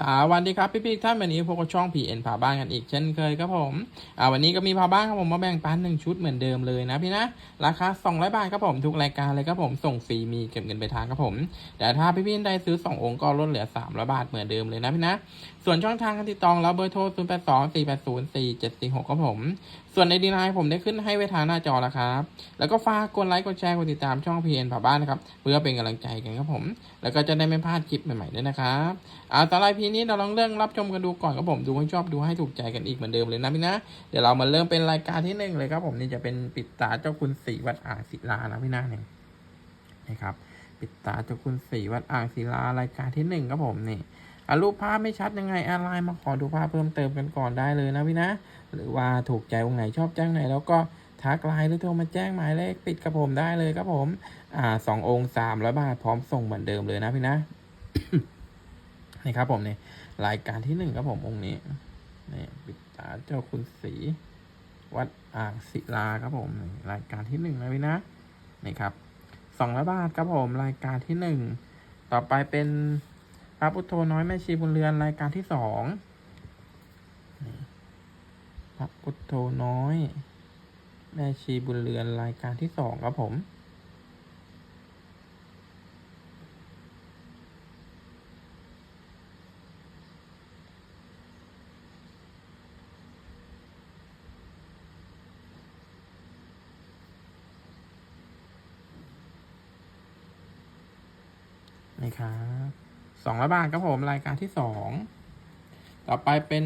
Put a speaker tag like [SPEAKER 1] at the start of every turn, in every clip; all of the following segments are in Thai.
[SPEAKER 1] สวัสดีครับ พี่พี่ๆท่านวันนี้พบกับช่องพีเอ็นพาบ้านกันอีกเช่นเคยครับผมอ่าวันนี้ก็มีพาบ้านครับผมมาแบ่งปันหนึ่งชุดเหมือนเดิมเลยนะพี่นะราคา200บาทครับผมทุกรายการเลยครับผมส่งฟรีมีเก็บเงินไปทางครับผมแต่ถ้าพี่พี่ๆได้ซื้อ 2 องค์ก็ลดเหลือ300บาทเหมือนเดิมเลยนะพี่นะส่วนช่องทางการติดต่อเราเบอร์โทร 0 8 2 4 8 0 4 7 4 6ครับผม ส่วนในดีไลน์ผมได้ขึ้นให้ไว้ทางหน้าจอแล้วครับ แล้วก็ฝากกดไลค์กดแชร์กดติดตามช่องพีเอ็นผ่าบ้านนะครับ เพื่อเป็นกำลังใจกันครับผม แล้วก็จะได้ไม่พลาดคลิปใหม่ๆด้วยนะครับอ่าสำหรับพีนี้เราลองเรื่องรับชมกันดูก่อนครับผมดูให้ชอบดูให้ถูกใจกันอีกเหมือนเดิมเลยนะพี่นะ เดี๋ยวเรามาเริ่มเป็นรายการที่หนึ่งเลยครับผมนี่จะเป็นปิดตาเจ้าคุณศรีวัดอ่างศิลานะพี่นะเนี่ยนะครับปิดตาเจ้าคุณศรีวัดอ่างศิลารายการที่หนึ่งครับผมนี่อะรูปภาพไม่ชัดยังไงอะไรมาขอดูภาพเพิ่มเติมกันก่อนได้เลยนะพี่นะ หรือว่าถูกใจตรงไหนชอบแจ้งไหน แล้วก็ทักไลน์หรือโทรมาแจ้งหมายเลขปิดกับผมได้เลยครับผม อ่าสององค์สามร้อยบาทพร้อมส่งเหมือนเดิมเลยนะพี่นะนี่ครับผมนี่รายการที่หนึ่งครับผมองค์นี้นี่ปิดตาเจ้าคุณศรีวัดอ่างศิลาครับผมรายการที่หนึ่งนะพี่นะนี่ครับสองร้อยบาทครับผมรายการที่หนึ่งต่อไปเป็นพระพุทโธน้อยแม่ชีบุญเรือนรายการที่สอง พระพุทโธน้อย แม่ชีบุญเรือนรายการที่สองครับผม นี่ครับสองร้อยบาทครับผม รายการที่สอง ต่อไปเป็น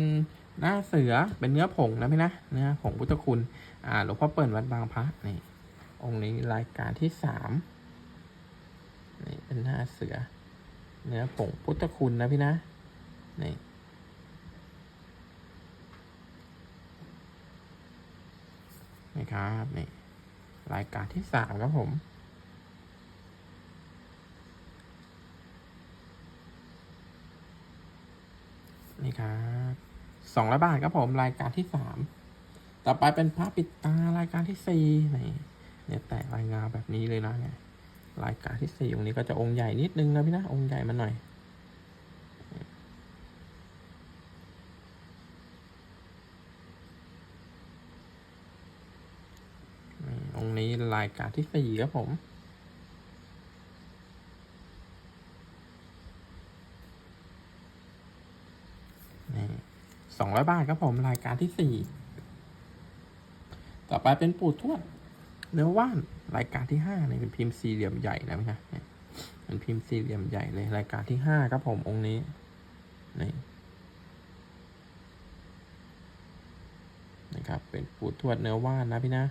[SPEAKER 1] หน้าเสือเป็นเนื้อผงนะพี่นะเนื้อผงพุทธคุณ อ่าหลวงพ่อเปิ่นวัดบางพระนี่ องค์นี้รายการที่สามนี่เป็นหน้าเสือ เนื้อผงพุทธคุณนะพี่นะนี่นี่ครับนี่รายการที่สามครับผมนี่ครับ สองร้อยบาทครับผมรายการที่สามต่อไปเป็นพระปิดตารายการที่สี่นี่เนี่ยแตกรายงานแบบนี้เลยนะเนี่ยรายการที่สี่องค์นี้ก็จะองค์ใหญ่นิดนึงนะพี่นะองค์ใหญ่มาหน่อยองค์นี้รายการที่สี่ครับผม 200 บาทครับผมรายการที่ 4 ต่อไปเป็นปูดทวดเนื้อว่านรายการที่ 5 นี่เป็นพิมพ์สี่เหลี่ยมใหญ่แล้วนะเป็นพิมพ์สี่เหลี่ยมใหญ่เลยรายการที่ 5 ครับผมองค์นี้นี่นะครับเป็นปูดทวดเนื้อว่านนะพี่นะ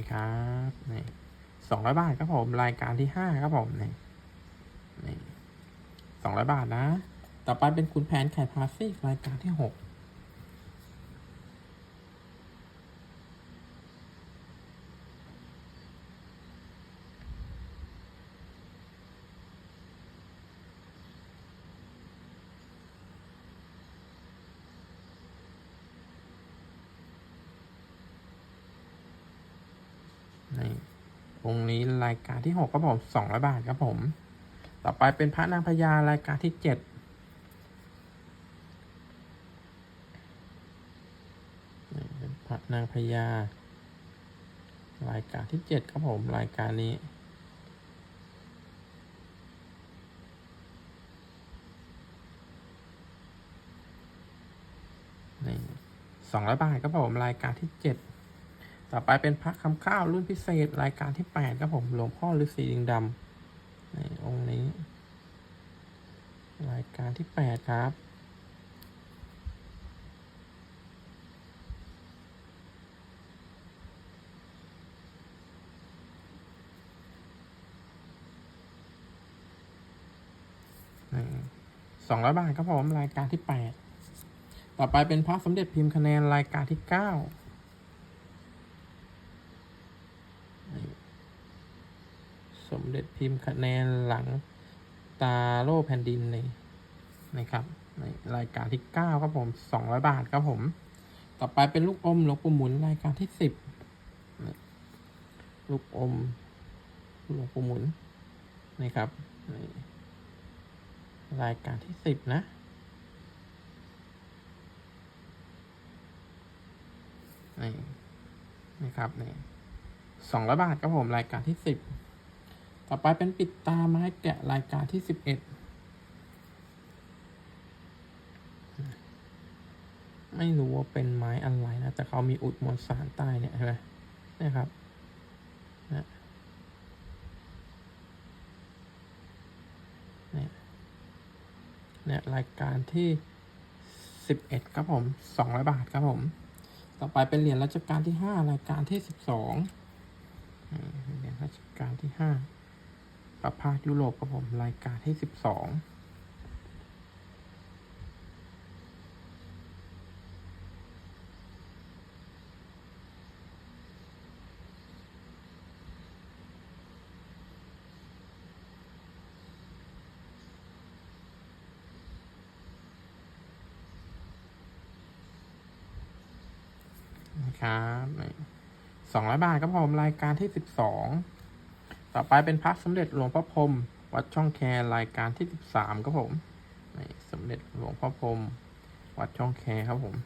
[SPEAKER 1] นี่ครับนี่สองร้อยบาทครับผมรายการที่ห้าครับผมนี่นี่สองร้อยบาทนะ ต่อไปเป็นคุณแผนไข่พาซิกรายการที่หกนี่ องนี้รายการที่หกครับผมสองร้อยบาทครับผม ต่อไปเป็นพระนางพญารายการที่เจ็ดพระนางพญารายการที่เจ็ดครับผมรายการนี้สองร้อยบาทครับผมรายการที่เจ็ด ต่อไปเป็นพระคำข้าวรุ่นพิเศษรายการที่แปดครับผมหลวงพ่อฤาษีดิงดำในองค์นี้ รายการที่แปดครับสองร้อยบาทครับผมรายการที่แปดต่อไปเป็นพระสมเด็จพิมพ์คะแนนรายการที่เก้า สม เด็จพิมพ์คะแนนหลังตาโล่แผ่นดินนี่นะครับในรายการที่เก้าครับผมสองร้อยบาทครับผม ต่อไปเป็นลูกอมหลวงปู่หมุนรายการที่สิบลูกอมหลวงปู่หมุนนี่ครับรายการที่สิบนะนี่นี่ครับนี่สองร้อยบาทครับผม รายการที่สิบ ต่อไปเป็นปิดตาไม้แกะรายการที่สิบเอ็ดไม่รู้ว่าเป็นไม้อะไรนะ แต่เขามีอุดมวลสารใต้เนี่ยเห็นไหมนี่ครับนะเนี่ยเนี่ยรายการที่สิบเอ็ดครับผมสองร้อยบาทครับผม ต่อไปเป็นเหรียญรัชกาลที่ห้ารายการที่สิบสองเหรียญรัชกาลที่ห้า ประพาสยุโรปครับผมรายการที่สิบสองนะครับสองร้อยบาทครับผมรายการที่สิบสอง ต่อไปเป็นพระสมเด็จหลวงพ่อพรมวัดช่องแครายการที่สิบสามครับผมสมเด็จหลวงพ่อพรมวัดช่องแคครับผม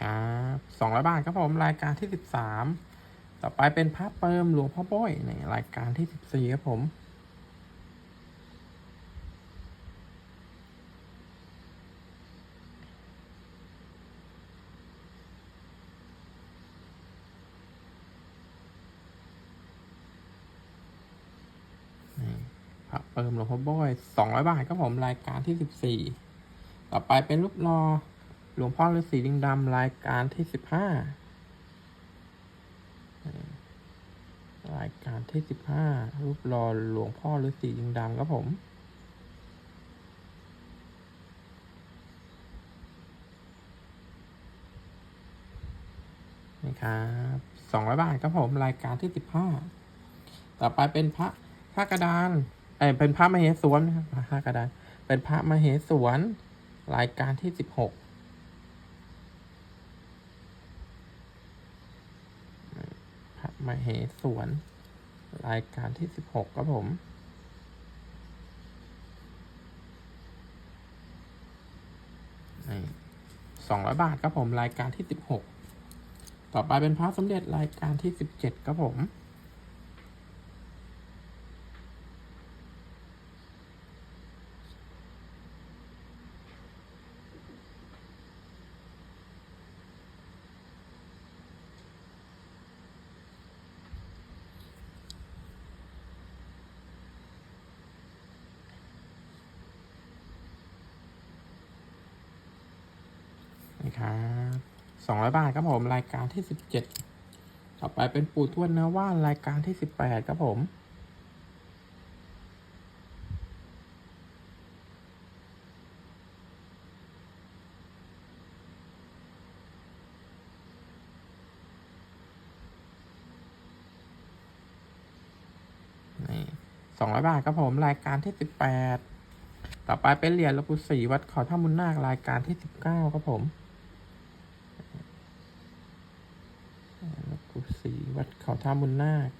[SPEAKER 1] ครับ สองร้อยบาทครับผมรายการที่สิบสามต่อไปเป็นพระเปิมหลวงพ่อป้อยในรายการที่สิบสี่ครับผมพระเปิมหลวงพ่อบ้อยสองร้อยบาทครับผมรายการที่สิบสี่ต่อไปเป็นรูปรอ หลวงพ่อฤาษีลิงดำรายการที่สิบห้ารายการที่สิบห้ารูปรอหลวงพ่อฤาษีลิงดำครับผมนี่ครับสองร้อยบาทครับผมรายการที่สิบห้าต่อไปเป็นพระพระกระดานเอ้ยเป็นพระมเหสวนนะครับพระกระดานเป็นพระมเหสวนรายการที่สิบหก พระ มเหสวน รายการที่สิบหกครับผม สองร้อยบาทครับผม รายการที่สิบหก ต่อไปเป็นพระสมเด็จรายการที่สิบเจ็ดครับผม ครับสองร้อยบาทครับผมรายการที่สิบเจ็ดต่อไปเป็นปู่ทวดเนื้อว่านรายการที่สิบแปดครับผมนี่สองร้อยบาทครับผมรายการที่สิบแปดต่อไปเป็นเหรียญหลวงปู่ศรีวัดขาท่ามุนนาครายการที่สิบเก้าครับผม หลวงปู่ศรีวัดเขาท่ามุนนาค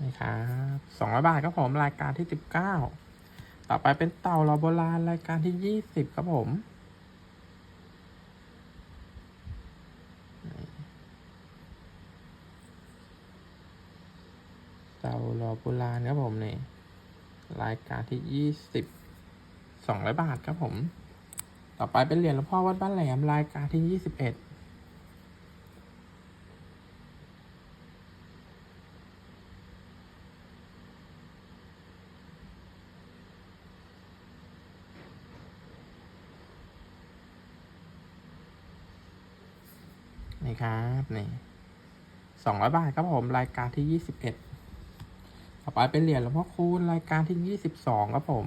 [SPEAKER 1] นี่ครับสองร้อยบาทครับผมรายการที่สิบเก้าต่อไปเป็นเต่าเราโบราณรายการที่ยี่สิบครับผม เตารอโบราณครับผมนี่รายการที่ยี่สิบสองร้อยบาทครับผม ต่อไปเป็นเหรียญหลวงพ่อวัดบ้านแหลมรายการที่ยี่สิบเอ็ดนี่ครับนี่สองร้อยบาทครับผม รายการที่ยี่สิบเอ็ด ต่อไปเป็นเหรียญหลวงพ่อคูณรายการที่ยี่สิบสองครับผม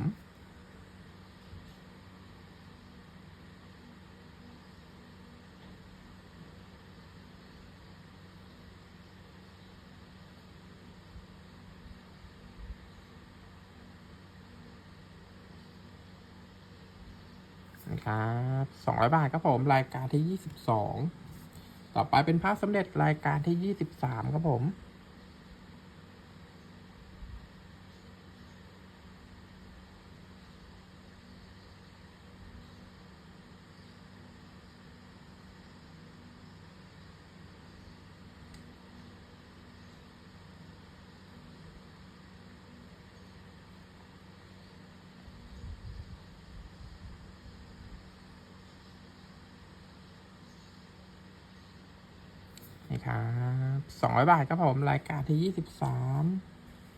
[SPEAKER 1] นะครับสองร้อยบาทครับผม รายการที่ยี่สิบสอง ต่อไปเป็นพระสมเด็จรายการที่ยี่สิบสามครับผม นี่ครับสองร้อยบาทครับผมรายการที่ยี่สิบสาม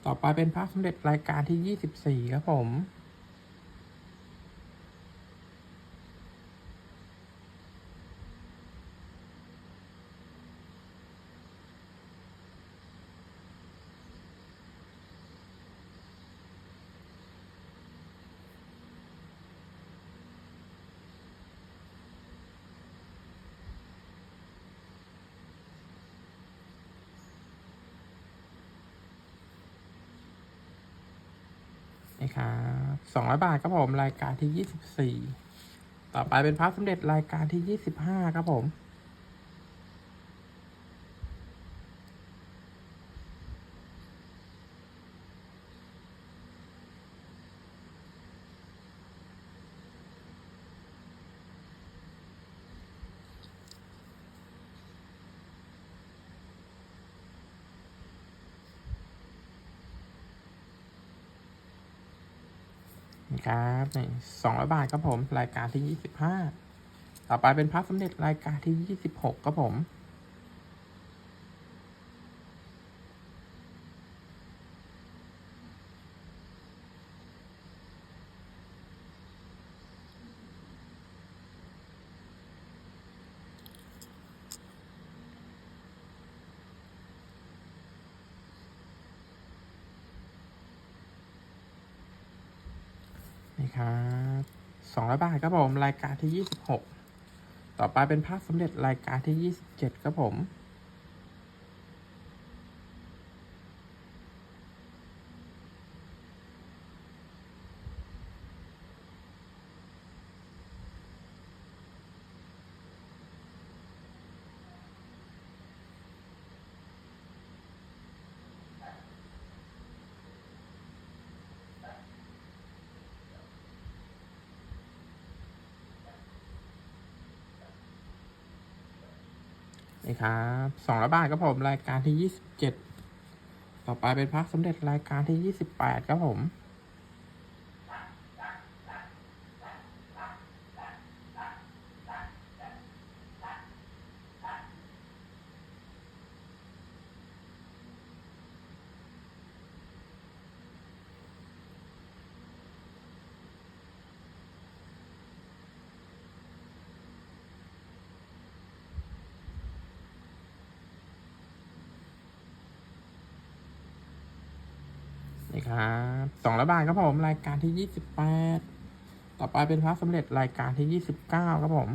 [SPEAKER 1] ต่อไปเป็นพระสมเด็จรายการที่ยี่สิบสี่ครับผม นี่ครับสองร้อยบาทครับผม รายการที่ยี่สิบสี่ต่อไปเป็นพระสมเด็จรายการที่ยี่สิบห้าครับผม ครับนี่สองร้อยบาทครับผม รายการที่ยี่สิบห้าต่อไปเป็นพระสมเด็จรายการที่ยี่สิบหกครับผม ครับสองร้อยบาทครับผม รายการที่ยี่สิบหกต่อไปเป็นภาพสำเร็จรายการที่ยี่สิบเจ็ดครับผม นี่ครับสองร้อยบาทครับผม รายการที่ยี่สิบเจ็ดต่อไปเป็นพักสมเด็จรายการที่ยี่สิบแปดครับผม ดีครับสองร้อยบาทครับผมรายการที่ยี่สิบแปดต่อไปเป็นพระสำเร็จรายการที่ยี่สิบเก้าครับผม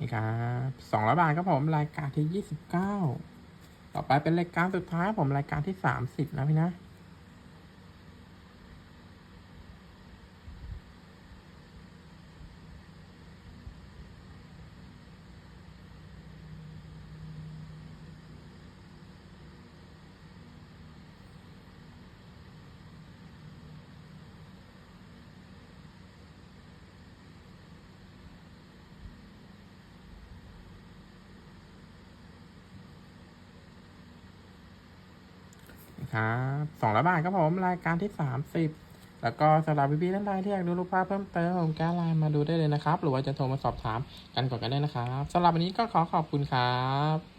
[SPEAKER 1] นี่ครับสองร้อยบาทครับผมรายการที่ยี่สิบเก้าต่อไปเป็นรายการสุดท้ายผมรายการที่สามสิบนะพี่นะ ครับสองร้อยบาทครับผม รายการที่สามสิบแล้วก็สำหรับพี่ๆท่านใดที่อยากดูรูปภาพเพิ่มเติมผมแก้ไลน์มาดูได้เลยนะครับ หรือว่าจะโทรมาสอบถามกันก่อนกันได้นะครับสำหรับวันนี้ก็ขอขอบคุณครับ